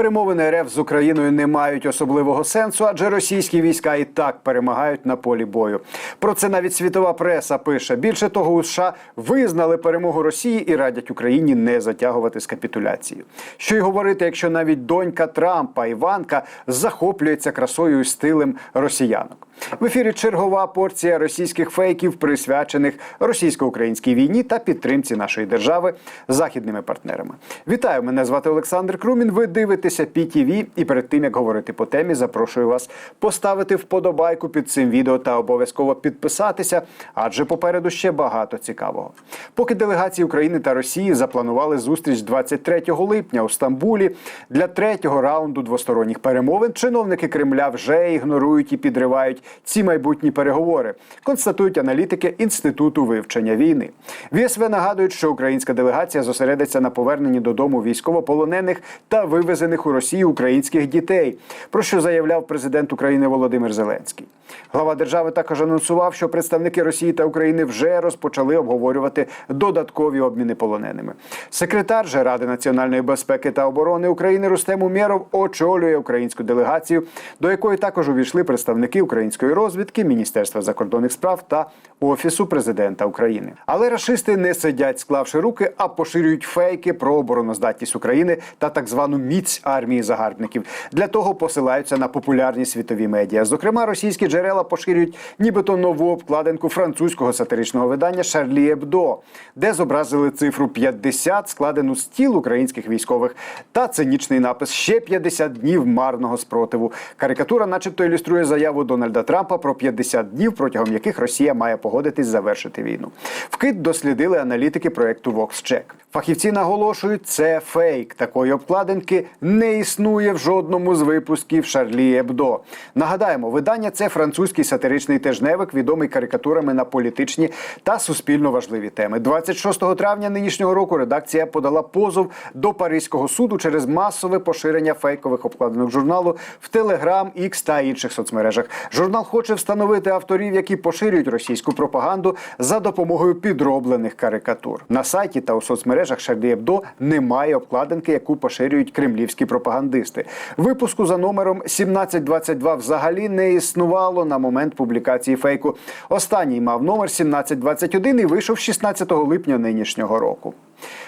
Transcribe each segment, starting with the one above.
Перемовини РФ з Україною не мають особливого сенсу, адже російські війська і так перемагають на полі бою. Про це навіть світова преса пише. Більше того, у США визнали перемогу Росії і радять Україні не затягувати з капітуляцією. Що й говорити, якщо навіть донька Трампа Іванка захоплюється красою і стилем росіянок. В ефірі чергова порція російських фейків, присвячених російсько-українській війні та підтримці нашої держави західними партнерами. Вітаю! Мене звати Олександр Крумін. Ви дивитеся PTV і перед тим як говорити по темі, запрошую вас поставити вподобайку під цим відео та обов'язково підписатися, адже попереду ще багато цікавого. Поки делегації України та Росії запланували зустріч 23 липня у Стамбулі для третього раунду двосторонніх перемовин, чиновники Кремля вже ігнорують і підривають ці майбутні переговори, констатують аналітики інституту вивчення війни. В ЄСВ нагадують, що українська делегація зосередиться на поверненні додому військовополонених та вивезених у Росію українських дітей, про що заявляв президент України Володимир Зеленський. Глава держави також анонсував, що представники Росії та України вже розпочали обговорювати додаткові обміни полоненими. Секретар же Ради національної безпеки та оборони України Рустем Умєров очолює українську делегацію, до якої також увійшли представники української розвідки, Міністерства закордонних справ та Офісу президента України. Але рашисти не сидять, склавши руки, а поширюють фейки про обороноздатність України та так звану міць армії загарбників. Для того посилаються на популярні світові медіа. Зокрема, російські джерела поширюють нібито нову обкладинку французького сатиричного видання Шарлі Ебдо, де зобразили цифру 50, складену з тіл українських військових, та цинічний напис ще 50 днів марного спротиву. Карикатура, начебто, ілюструє заяву Дональда Трампа про 50 днів, протягом яких Росія має погодитись завершити війну. Вкид дослідили аналітики проекту VoxCheck. Фахівці наголошують, це фейк. Такої обкладинки не існує в жодному з випусків Шарлі Ебдо. Нагадаємо, видання це французький сатиричний тижневик, відомий карикатурами на політичні та суспільно важливі теми. 26 травня нинішнього року редакція подала позов до Паризького суду через масове поширення фейкових обкладинок журналу в Телеграм, X та інших соцмережах. Журнал хоче встановити авторів, які поширюють російську пропаганду за допомогою підроблених карикатур. На сайті та у соцмережах Шарлі Ебдо немає обкладинки, яку поширюють кремлівські пропагандисти. Випуску за номером 1722 взагалі не існувало на момент публікації фейку. Останній мав номер 1721 і вийшов 16 липня нинішнього року.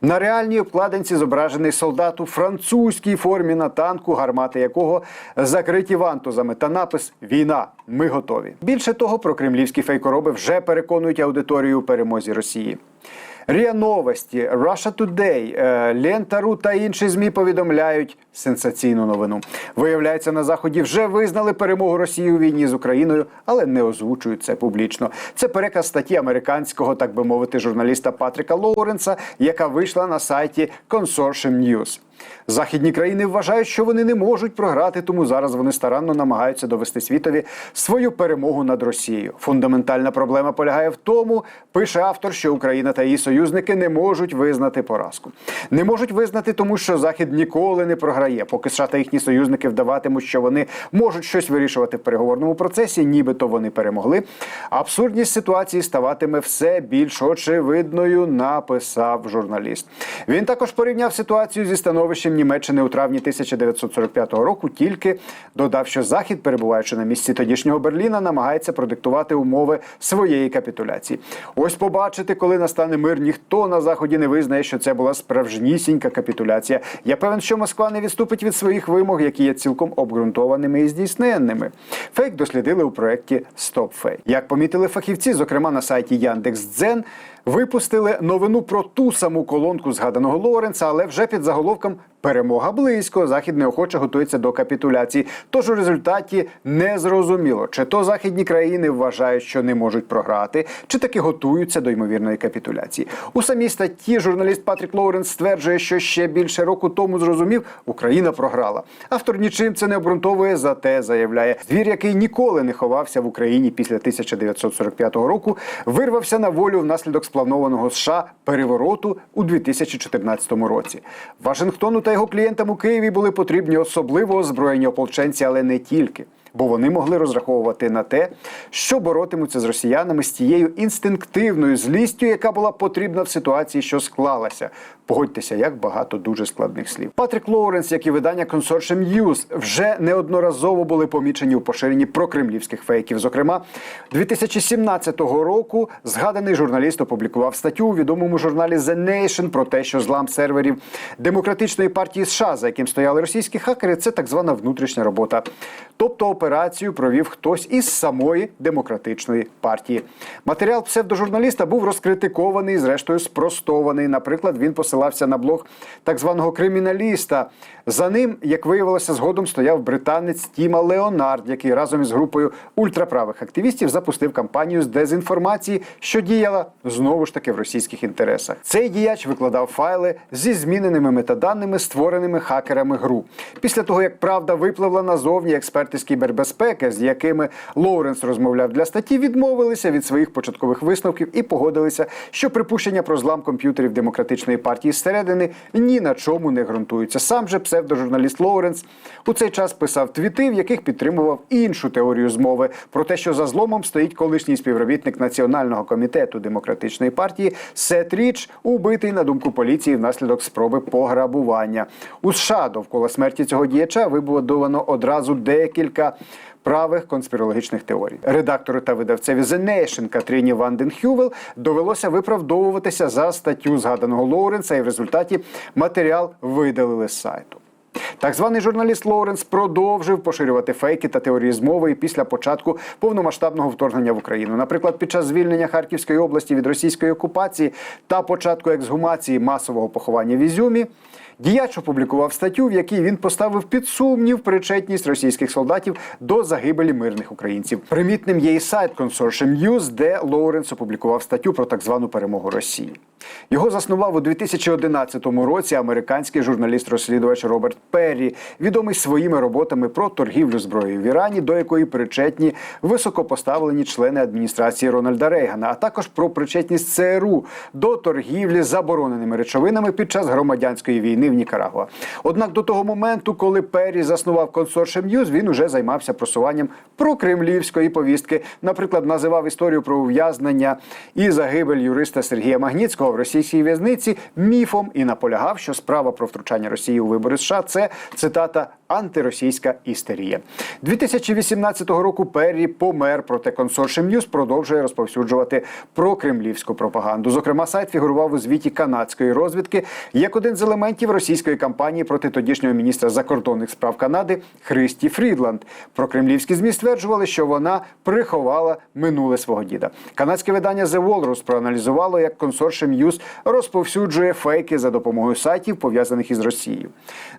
На реальній обкладинці зображений солдат у французькій формі на танку, гармати якого закриті вантузами, та напис Війна. Ми готові. Більше того, про кремлівські фейкороби вже переконують аудиторію у перемозі Росії. РІА Новості, Russia Today, е, Лента.ру та інші змі повідомляють сенсаційну новину. Виявляється, на заході вже визнали перемогу Росії у війні з Україною, але не озвучують це публічно. Це переказ статті американського, так би мовити, журналіста Патріка Лоуренса, яка вийшла на сайті Consortium News. Західні країни вважають, що вони не можуть програти, тому зараз вони старанно намагаються довести світові свою перемогу над Росією. Фундаментальна проблема полягає в тому, пише автор, що Україна та її союзники не можуть визнати поразку. Не можуть визнати, тому що Захід ніколи не програє. Поки США та їхні союзники вдаватимуть, що вони можуть щось вирішувати в переговорному процесі, нібито вони перемогли. Абсурдність ситуації ставатиме все більш очевидною, написав журналіст. Він також порівняв ситуацію зі становищем Німеччини у травні 1945 року. Тільки додав, що Захід, перебуваючи на місці тодішнього Берліна, намагається продиктувати умови своєї капітуляції. Ось побачите, коли настане мир, ніхто на заході не визнає, що це була справжнісінька капітуляція. Я певен, що Москва не відступить від своїх вимог, які є цілком обґрунтованими і здійсненними. Фейк дослідили у проєкті StopFake. Як помітили фахівці, зокрема на сайті Яндекс.Дзен, випустили новину про ту саму колонку згаданого Лоренса, але вже під заголовком Перемога близько. Захід неохоче готується до капітуляції. Тож у результаті не зрозуміло, чи то західні країни вважають, що не можуть програти, чи таки готуються до ймовірної капітуляції. У самій статті журналіст Патрік Лоуренс стверджує, що ще більше року тому зрозумів, Україна програла. Автор нічим це не обґрунтовує, зате заявляє, звір, який ніколи не ховався в Україні після 1945 року, вирвався на волю внаслідок спланованого США перевороту у 2014 році. Вашингтону та його клієнтам у Києві були потрібні особливо озброєні ополченці, але не тільки. Бо вони могли розраховувати на те, що боротимуться з росіянами з тією інстинктивною злістю, яка була потрібна в ситуації, що склалася. Погодьтеся, як багато дуже складних слів. Патрік Лоуренс, як і видання Consortium News, вже неодноразово були помічені у поширенні прокремлівських фейків. Зокрема, 2017 року згаданий журналіст опублікував статтю у відомому журналі The Nation про те, що злам серверів демократичної партії США, за яким стояли російські хакери, це так звана внутрішня робота. Тобто операцію провів хтось із самої демократичної партії. Матеріал псевдожурналіста був розкритикований, зрештою спростований. Наприклад, він посилався на блог так званого криміналіста. За ним, як виявилося, згодом стояв британець Тіма Леонард, який разом із групою ультраправих активістів запустив кампанію з дезінформації, що діяла знову ж таки в російських інтересах. Цей діяч викладав файли зі зміненими метаданими, створеними хакерами гру. Після того, як правда випливла назовні, експерти з кібербезпеки, з якими Лоуренс розмовляв для статті, відмовилися від своїх початкових висновків і погодилися, що припущення про злам комп'ютерів демократичної партії зсередини ні на чому не ґрунтуються. Сам же псевдожурналіст Лоуренс у цей час писав твіти, в яких підтримував іншу теорію змови про те, що за зломом стоїть колишній співробітник національного комітету демократичної партії Сет Річ, убитий на думку поліції внаслідок спроби пограбування. У США довкола смерті цього діяча вибудовано одразу декілька. Правих конспірологічних теорій редактору та видавцеві Nation Катріні Ванден Хювел довелося виправдовуватися за статтю згаданого Лоуренса, і в результаті матеріал видалили з сайту. Так званий журналіст Лоуренс продовжив поширювати фейки та теорії змови і після початку повномасштабного вторгнення в Україну. Наприклад, під час звільнення Харківської області від російської окупації та початку ексгумації масового поховання в Ізюмі. Діяч опублікував статтю, в якій він поставив під сумнів причетність російських солдатів до загибелі мирних українців. Примітним є і сайт Consortium News, де Лоуренс опублікував статтю про так звану перемогу Росії. Його заснував у 2011 році американський журналіст-розслідувач Роберт Перрі, відомий своїми роботами про торгівлю зброєю в Ірані, до якої причетні високопоставлені члени адміністрації Рональда Рейгана, а також про причетність ЦРУ до торгівлі забороненими речовинами під час громадянської війни в Нікарагуа. Однак до того моменту, коли Перрі заснував Consortium News, він уже займався просуванням прокремлівської повістки. Наприклад, називав історію про ув'язнення і загибель юриста Сергія Магніцького в російській в'язниці міфом і наполягав, що справа про втручання Росії у вибори США це цитата антиросійська істерія. 2018 року Перрі помер, проте Consortium News продовжує розповсюджувати прокремлівську пропаганду. Зокрема, сайт фігурував у звіті канадської розвідки як один з елементів російської кампанії проти тодішнього міністра закордонних справ Канади Христі Фрідланд. Прокремлівські змі стверджували, що вона приховала минуле свого діда. Канадське видання The Walrus проаналізувало, як Consortium News розповсюджує фейки за допомогою сайтів, пов'язаних із Росією.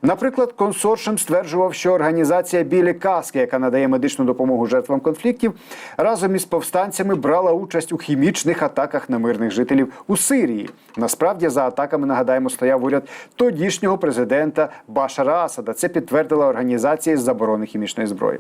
Наприклад, консоршем стверджував, що організація Білі Каски, яка надає медичну допомогу жертвам конфліктів, разом із повстанцями брала участь у хімічних атаках на мирних жителів у Сирії. Насправді за атаками нагадаємо стояв уряд тодішнього президента Башара Асада. Це підтвердила організація з заборони хімічної зброї.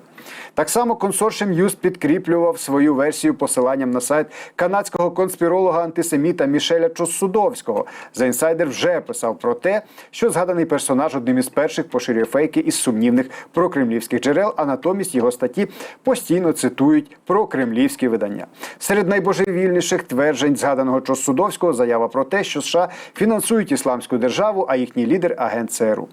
Так само консоршем Юз підкріплював свою версію посиланням на сайт канадського конспіролога антисеміта Мішеля Чоссудовського. За інсайдер вже писав про те, що згаданий персонаж одним із перших поширює фейки із сумнівних прокремлівських джерел, а натомість його статті постійно цитують прокремлівські видання. Серед найбожевільніших тверджень згаданого Чосудовського заява про те, що США фінансують ісламську державу, а їхній лідер агент ЦРУ.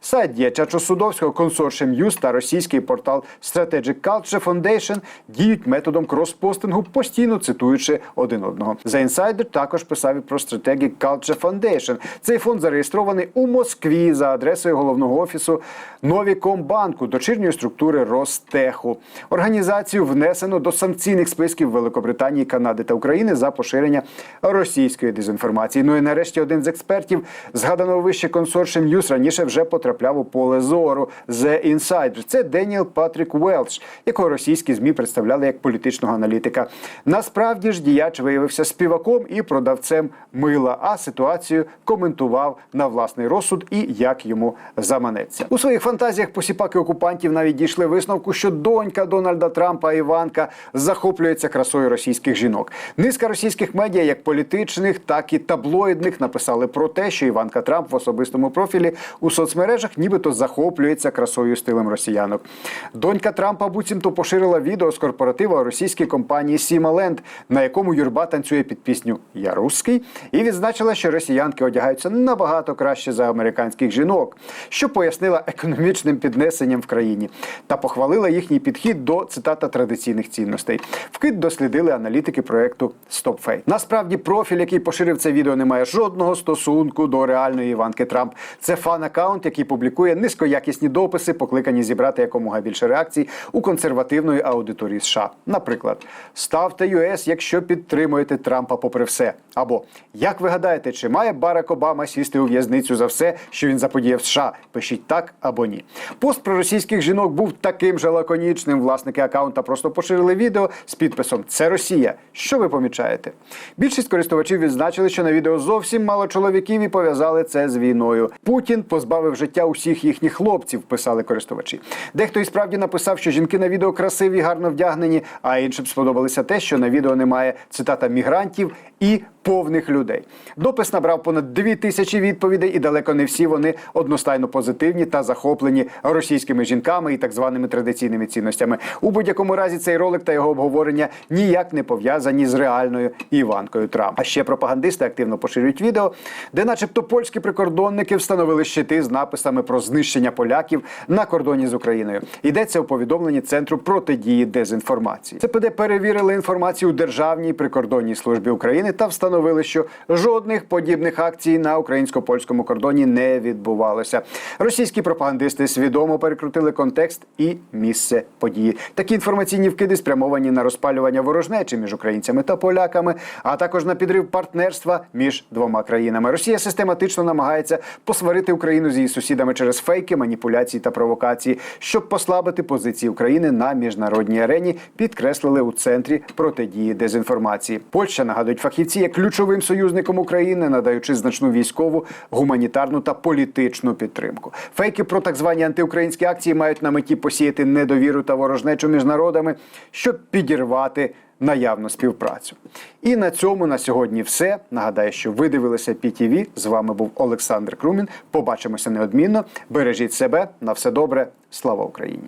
Сайт діяча Чосудовського Consortium News та російський портал Strategic Culture Foundation діють методом кроспостингу, постійно цитуючи один одного. За інсайдер також писав і про Strategic Culture Foundation. Цей фонд зареєстрований у Москві за адресою головного офісу Новікомбанку, дочірньої структури Ростеху. Організацію внесено до санкційних списків Великобританії, Канади та України за поширення російської дезінформації. Ну і нарешті один з експертів згаданого вище Consortium News раніше вже потрапляв у поле зору The Insider. Це Деніел Патрік Уелч, якого російські змі представляли як політичного аналітика. Насправді ж діяч виявився співаком і продавцем мила, а ситуацію коментував на власний розсуд і як йому заманеться. У своїх фантазіях посіпаки окупантів навіть дійшли висновку, що донька Дональда Трампа Іванка захоплюється красою російських жінок. Низка російських медіа, як політичних, так і таблоїдних, написали про те, що Іванка Трамп в особистому профілі у соцмережах соцмережах, нібито захоплюється красою стилем росіянок. Донька Трампа буцімто поширила відео з корпоратива російської компанії Сімаленд, на якому юрба танцює під пісню Я русський, і відзначила, що росіянки одягаються набагато краще за американських жінок, що пояснила економічним піднесенням в країні та похвалила їхній підхід до цитата традиційних цінностей. Вкид дослідили аналітики проекту StopFake. Насправді, профіль, який поширив це відео, не має жодного стосунку до реальної Іванки Трамп. Це фан-аккаунт, який публікує низькоякісні дописи, покликані зібрати якомога більше реакцій у консервативної аудиторії США. Наприклад, ставте ЮС, якщо підтримуєте Трампа попри все. Або як ви гадаєте, чи має Барак Обама сісти у в'язницю за все, що він заподіяв США? Пишіть так або ні. Пост про російських жінок був таким же лаконічним. Власники аккаунта просто поширили відео з підписом Це Росія. Що ви помічаєте? Більшість користувачів відзначили, що на відео зовсім мало чоловіків і пов'язали це з війною. Путін позбавив життя усіх їхніх хлопців, писали користувачі. Дехто і справді написав, що жінки на відео красиві, гарно вдягнені, а іншим сподобалося те, що на відео немає цитата мігрантів і повних людей. Допис набрав понад дві тисячі відповідей, і далеко не всі вони одностайно позитивні та захоплені російськими жінками і так званими традиційними цінностями. У будь-якому разі цей ролик та його обговорення ніяк не пов'язані з реальною Іванкою Трамп. А ще пропагандисти активно поширюють відео, де, начебто, польські прикордонники встановили щити з написами про знищення поляків на кордоні з Україною. Йдеться у повідомленні центру протидії дезінформації. ЦПД перевірили інформацію у Державній прикордонній службі України та встановили, що жодних подібних акцій на українсько-польському кордоні не відбувалося. Російські пропагандисти свідомо перекрутили контекст і місце події. Такі інформаційні вкиди спрямовані на розпалювання ворожнечі між українцями та поляками, а також на підрив партнерства між двома країнами. Росія систематично намагається посварити Україну з її сусідами через фейки, маніпуляції та провокації, щоб послабити позиції України на міжнародній арені. Підкреслили у центрі протидії дезінформації. Польща нагадують фахівці є ключовим союзником України, надаючи значну військову, гуманітарну та політичну підтримку. Фейки про так звані антиукраїнські акції мають на меті посіяти недовіру та ворожнечу між народами, щоб підірвати наявну співпрацю. І на цьому на сьогодні все. Нагадаю, що ви дивилися PTV. З вами був Олександр Крумін. Побачимося неодмінно. Бережіть себе на все добре. Слава Україні!